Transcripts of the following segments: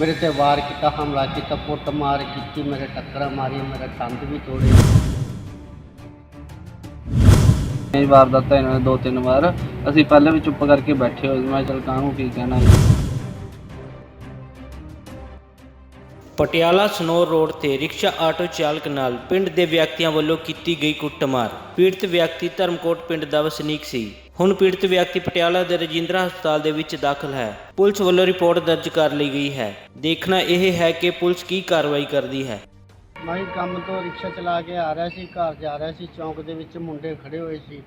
ਮੇਰੇ ਤੇ ਵਾਰ ਕੀਤਾ, ਹਮਲਾ ਕੀਤਾ ਪੁੱਟ ਮਾਰ ਕੀਤੀ, ਮੇਰੇ ਟੱਕਰਾਂ ਮਾਰੀਆਂ, ਮੇਰਾ ਦੰਦ ਵੀ ਤੋੜੇ। ਇਹ ਵਾਰਦਾਤਾਂ ਇਹਨਾਂ ਨੇ ਦੋ ਤਿੰਨ ਵਾਰ, ਅਸੀਂ ਪਹਿਲਾਂ ਵੀ ਚੁੱਪ ਕਰਕੇ ਬੈਠੇ ਹੋਏ ਸੀ, ਮੈਂ ਚਲ ਕਾਹਨੂੰ ਕੀ ਕਹਿਣਾ। ਪਟਿਆਲਾ ਸਨੋਰ ਰੋਡ ਤੇ ਰਿਕਸ਼ਾ ਆਟੋ ਚਾਲਕ ਨਾਲ ਪਿੰਡ ਦੇ ਵਿਅਕਤੀਆਂ ਵੱਲੋਂ ਕੀਤੀ ਗਈ ਕੁੱਟਮਾਰ। ਪੀੜਤ ਵਿਅਕਤੀ ਧਰਮਕੋਟ ਪਿੰਡ ਦਾ ਵਸਨੀਕ ਸੀ। ਹੁਣ ਪੀੜਤ ਵਿਅਕਤੀ ਪਟਿਆਲਾ ਦੇ ਰਜਿੰਦਰਾ ਹਸਪਤਾਲ ਦੇ ਵਿੱਚ ਦਾਖਲ ਹੈ। ਪੁਲਿਸ ਵੱਲੋਂ ਰਿਪੋਰਟ ਦਰਜ ਕਰ ਲਈ ਗਈ ਹੈ। ਦੇਖਣਾ ਇਹ ਹੈ ਕਿ ਪੁਲਿਸ ਕੀ ਕਾਰਵਾਈ ਕਰਦੀ ਹੈ। ਮੈਂ ਕੰਮ ਤੋਂ ਰਿਕਸ਼ਾ ਚਲਾ ਕੇ ਆ ਰਿਹਾ ਸੀ, ਘਰ ਜਾ ਰਿਹਾ ਸੀ। ਚੌਂਕ ਦੇ ਵਿੱਚ ਮੁੰਡੇ ਖੜੇ ਹੋਏ ਸੀ।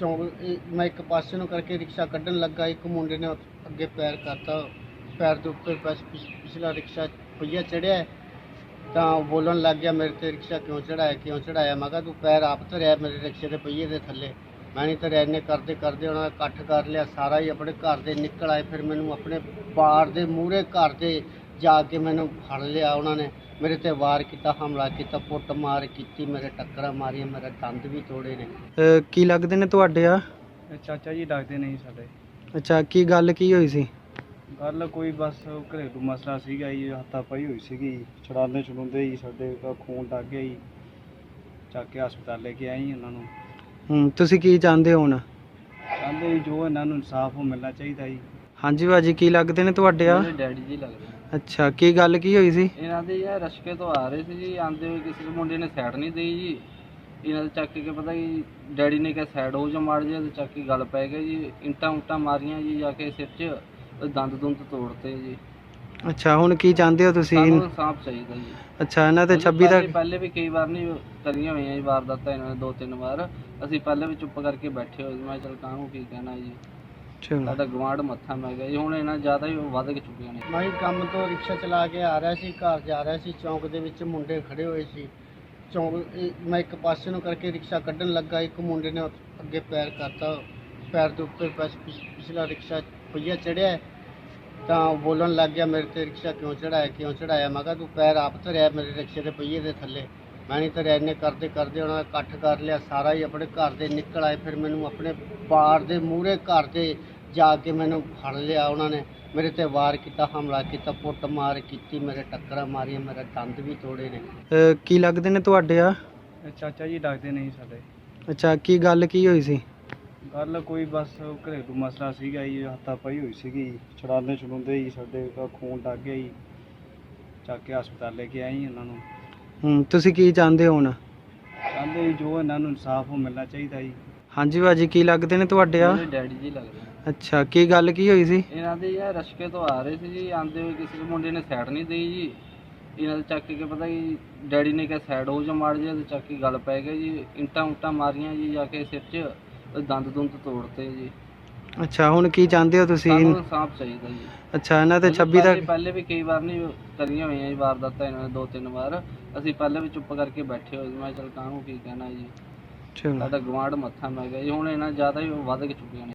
ਚੌਂਕ ਮੈਂ ਇੱਕ ਪਾਸੇ ਨੂੰ ਕਰਕੇ ਰਿਕਸ਼ਾ ਕੱਢਣ ਲੱਗਾ। ਇੱਕ ਮੁੰਡੇ ਨੇ ਅੱਗੇ ਪੈਰ ਕਰਤਾ। ਪੈਰ ਦੇ ਉੱਪਰ ਬਸ ਪਿਛ- ਪਿਛਲਾ ਰਿਕਸ਼ਾ ਪਈਆ ਚੜਿਆ ਤਾਂ ਉਹ ਬੋਲਣ ਲੱਗ ਗਿਆ ਮੇਰੇ ਤੇ ਰਿਕਸ਼ਾ ਕਿਉਂ ਚੜਾਇਆ ਕਿਉਂ ਚੜਾਇਆ? ਮੈਂ ਕਿਹਾ ਤੂੰ ਪੈਰ ਆਪ ਧਰਿਆ ਮੇਰੇ ਰਿਕਸ਼ੇ ਦੇ ਪਈਏ ਦੇ ਥੱਲੇ। ਮੈਂ ਨਹੀਂ ਧਰਿਆ ਇੰਨੇ ਕਰਦੇ ਕਰਦੇ ਉਹਨਾਂ ਨੇ ਇਕੱਠ ਕਰ ਲਿਆ ਸਾਰਾ ਹੀ ਆਪਣੇ ਘਰ ਦੇ ਨਿਕਲ ਆਏ ਫਿਰ ਮੈਨੂੰ ਆਪਣੇ ਬਾਰ ਦੇ ਮੂਹਰੇ ਘਰ ਦੇ ਜਾ ਕੇ ਮੈਨੂੰ ਫੜ ਲਿਆ ਉਹਨਾਂ ਨੇ। ਮੇਰੇ ਤੇ ਵਾਰ ਕੀਤਾ ਹਮਲਾ ਕੀਤਾ ਕੁੱਟ ਮਾਰ ਕੀਤੀ ਮੇਰੇ ਟੱਕਰਾਂ ਮਾਰੀਆਂ ਮੇਰਾ ਦੰਦ ਵੀ ਤੋੜੇ ਨੇ। ਅਹ ਕੀ ਲੱਗਦੇ ਨੇ ਤੁਹਾਡੇ ਆ? ਚਾਚਾ ਜੀ ਡਾਕਦੇ ਨਹੀਂ ਸਾਡੇ। ਅੱਛਾ ਕੀ ਗੱਲ ਕੀ ਹੋਈ ਸੀ? ਗੱਲ ਕੋਈ ਬਸ ਘਰੇਲੂ ਮਸਲਾ ਸੀਗਾ ਜੀ ਹੱਥਾ ਪਈ ਹੋਈ ਸੀਗੀ ਛੜਾਲੇ ਛੜਾਉਂਦੇ ਜੀ ਸਾਡੇ ਦਾ ਖੂਨ ਡੱਗ ਗਿਆ ਜੀ। ਚੱਕ ਕੇ ਹਸਪਤਾਲ ਲੈ ਕੇ ਆਏ ਜੀ ਉਹਨਾਂ ਨੂੰ। ਹੂੰ ਤੁਸੀਂ ਕੀ ਚਾਹੁੰਦੇ ਹੋ ਹੁਣ? ਕਹਿੰਦੇ ਜੀ ਜੋ ਇਹਨਾਂ ਨੂੰ ਇਨਸਾਫ ਮਿਲਣਾ ਚਾਹੀਦਾ ਜੀ। ਹਾਂਜੀ ਭਾਜੀ ਕੀ ਲੱਗਦੇ ਨੇ ਤੁਹਾਡੇ ਆ? ਮੇਰੇ ਡੈਡੀ ਜੀ ਲੱਗਦੇ ਨੇ। ਅੱਛਾ ਕੀ ਗੱਲ ਕੀ ਹੋਈ ਸੀ? ਇਹਨਾਂ ਦੇ ਯਾਰ ਰਸ਼ਕੇ ਤੋਂ ਆ ਰਹੇ ਸੀ ਜੀ ਆਂਦੇ ਹੋਏ ਕਿਸੇ ਮੁੰਡੇ ਨੇ ਸਾਈਡ ਨਹੀਂ ਦੇਈ ਜੀ। ਇਹਨਾਂ ਦੇ ਚੱਕ ਕੇ ਪਤਾ ਕੀ ਡੈਡੀ ਨੇ ਕਿਹਾ ਸਾਈਡ ਹੋ ਜਾ ਮਾਰ ਜਿਹਾ ਤੇ ਚੱਕ ਕੇ ਗੱਲ ਪੈ ਗਈ ਜੀ ਇੰਟਾਂ ਉੰਟਾਂ ਮਾਰੀਆਂ ਜੀ ਜਾ ਕੇ ਸਿਰ 'ਚ। ਦੰਦ ਦੁੰਦ ਤੋੜਤੇ ਜੀ। ਅੱਛਾ ਹੁਣ ਕੀ ਚਾਹੁੰਦੇ ਹੋ ਤੁਸੀਂ? ਸਾਨੂੰ ਇਨਸਾਫ ਚਾਹੀਦਾ ਜੀ। ਅੱਛਾ ਇਹਨਾਂ ਤੇ ਅਸੀਂ 26 ਪਹਿਲੇ- ਤੱਕ ਪਹਿਲੇ ਵੀ ਕਈ ਵਾਰ ਨਹੀਂ ਕਰੀਆਂ ਹੋਈਆਂ ਜੀ ਵਾਰਦਾਤਾਂ ਇਹਨਾਂ ਨੇ ਦੋ ਤਿੰਨ ਵਾਰ। ਅਸੀਂ ਪਹਿਲੇ ਵੀ ਚੁੱਪ ਕਰਕੇ ਬੈਠੇ ਹੋਏ ਸੀ। ਮੈਂ ਚਲ ਕਾਹਨੂੰ ਕੀ ਕਹਿਣਾ ਜੀ। ਚਲੋ। ਸਾਡਾ ਗਵਾਂਢ ਮੱਥਾ ਮੈਂ ਗਿਆ ਜੀ ਹੁਣ ਇਹਨਾਂ ਜ਼ਿਆਦਾ ਹੀ ਵੱਧ ਕੇ ਚੁੱਕੀਆਂ ਨੇ। ਮੈਂ ਕੰਮ ਤੋਂ ਰਿਕਸ਼ਾ ਚਲਾ ਕੇ ਆ ਰਿਹਾ ਸੀ ਘਰ ਜਾ ਰਿਹਾ ਸੀ। ਚੌਂਕ ਦੇ ਵਿੱਚ ਮੁੰਡੇ ਖੜੇ ਹੋਏ ਸੀ। ਚੌਂਕ ਇਹ- ਮੈਂ ਇੱਕ ਪਾਸੇ ਨੂੰ ਕਰਕੇ ਰਿਕਸ਼ਾ ਕੱਢਣ ਲੱਗਾ। ਇੱਕ ਮੁੰਡੇ ਨੇ ਅੱਗੇ ਪੈਰ ਕਰਤਾ। ਪੈਰ ਦੇ ਬਸ ਪਿਛ- ਪਿਛਲਾ ਰਿਕਸ਼ਾ ਪਈਆ ਚੜਿਆ। ਤਾਂ ਉਹ ਬੋਲਣ ਲੱਗ ਗਿਆ ਮੇਰੇ ਤੇ ਰਿਕਸ਼ਾ ਕਿਉਂ ਚੜਾਇਆ ਕਿਉਂ ਚੜਾਇਆ ਮੈਂ ਕਿਹਾ ਤੂੰ ਪੈਰ ਆਪ ਧਰਿਆ ਮੇਰੇ ਰਿਕਸ਼ੇ ਦੇ ਪਈਏ ਦੇ ਥੱਲੇ। ਮੈਂ ਨਹੀਂ ਧਰਿਆ ਇੰਨੇ ਕਰਦੇ ਕਰਦੇ ਉਹਨਾਂ ਨੇ ਇਕੱਠ ਕਰ ਲਿਆ ਸਾਰਾ ਹੀ ਆਪਣੇ ਘਰ ਦੇ ਨਿਕਲ ਆਏ। ਫਿਰ ਮੈਨੂੰ ਆਪਣੇ ਬਾਰ ਦੇ ਮੂਹਰੇ ਘਰ ਦੇ ਜਾ ਕੇ ਮੈਨੂੰ ਫੜ ਲਿਆ ਉਹਨਾਂ ਨੇ। ਮੇਰੇ ਤੇ ਵਾਰ ਕੀਤਾ ਹਮਲਾ ਕੀਤਾ ਕੁੱਟ ਮਾਰ ਕੀਤੀ ਮੇਰੇ ਟੱਕਰਾਂ ਮਾਰੀਆਂ ਮੇਰਾ ਦੰਦ ਵੀ ਤੋੜੇ ਨੇ। ਅਹ ਕੀ ਲੱਗਦੇ ਨੇ ਤੁਹਾਡੇ ਆ? ਚਾਚਾ ਜੀ ਡਾਕਦੇ ਨਹੀਂ ਸਾਡੇ। ਅੱਛਾ ਕੀ ਗੱਲ ਕੀ ਹੋਈ ਸੀ? ਗੱਲ ਕੋਈ ਬਸ ਘਰੇਲੂ ਮਸਲਾ ਸੀਗਾ ਜੀ ਹੱਥਾ ਪਈ ਹੋਈ ਸੀਗੀ ਛੜਾਲੇ ਛੜਾਉਂਦੇ ਜੀ ਸਾਡੇ ਦਾ ਖੂਨ ਡੱਗ ਗਿਆ ਜੀ ਚੱਕ ਕੇ ਹਸਪਤਾਲ ਲੈ ਕੇ ਆਏ ਜੀ ਉਹਨਾਂ ਨੂੰ। ਹੂੰ ਤੁਸੀਂ ਕੀ ਚਾਹੁੰਦੇ ਹੋ ਹੁਣ? ਕਹਿੰਦੇ ਜੀ ਜੋ ਇਹਨਾਂ ਨੂੰ ਇਨਸਾਫ ਮਿਲਣਾ ਚਾਹੀਦਾ ਜੀ। ਹਾਂਜੀ ਭਾਜੀ ਕੀ ਲੱਗਦੇ ਨੇ ਤੁਹਾਡੇ ਆ? ਮੇਰੇ ਡੈਡੀ ਜੀ ਲੱਗਦੇ ਨੇ। ਅੱਛਾ ਕੀ ਗੱਲ ਕੀ ਹੋਈ ਸੀ? ਇਹਨਾਂ ਦੇ ਯਾਰ ਰਸ਼ਕੇ ਤੋਂ ਆ ਰਹੇ ਸੀ ਜੀ ਆਂਦੇ ਹੋਏ ਕਿਸੇ ਮੁੰਡੇ ਨੇ ਸਾਈਡ ਨਹੀਂ ਦੇਈ ਜੀ। ਇਹਨਾਂ ਦੇ ਚੱਕ ਕੇ ਪਤਾ ਕੀ ਡੈਡੀ ਨੇ ਕਿਹਾ ਸਾਈਡ ਹੋ ਜਾ ਮਾਰ ਜਿਹਾ ਤੇ ਚੱਕ ਕੇ ਗੱਲ ਪੈ ਗਈ ਜੀ ਇੰਟਾਂ ਉੰਟਾਂ ਮਾਰੀਆਂ ਜੀ ਜਾ ਕੇ ਸਿਰ 'ਚ। ਦੰਦ ਦੁੰਦ ਤੋੜਤੇ ਜੀ। ਅੱਛਾ ਹੁਣ ਕੀ ਚਾਹੁੰਦੇ ਹੋ ਤੁਸੀਂ? ਸਾਨੂੰ ਇਨਸਾਫ ਚਾਹੀਦਾ ਜੀ। ਅੱਛਾ ਇਹਨਾਂ ਤੇ ਅਸੀਂ 26 ਪਹਿਲੇ- ਤੱਕ ਪਹਿਲੇ ਵੀ ਕਈ ਵਾਰ ਨਹੀਂ ਕਰੀਆਂ ਹੋਈਆਂ ਜੀ ਵਾਰਦਾਤਾਂ ਇਹਨਾਂ ਨੇ ਦੋ ਤਿੰਨ ਵਾਰ। ਅਸੀਂ ਪਹਿਲੇ ਵੀ ਚੁੱਪ ਕਰਕੇ ਬੈਠੇ ਹੋਏ ਸੀ। ਮੈਂ ਚਲ ਕਾਹਨੂੰ ਕੀ ਕਹਿਣਾ ਜੀ। ਚਲੋ। ਸਾਡਾ ਗਵਾਂਢ ਮੱਥਾ ਮੈਂ ਗਿਆ ਜੀ। ਹੁਣ ਇਹਨਾਂ ਜ਼ਿਆਦਾ ਹੀ ਵੱਧ ਕੇ ਚੁੱਕੀਆਂ ਨੇ।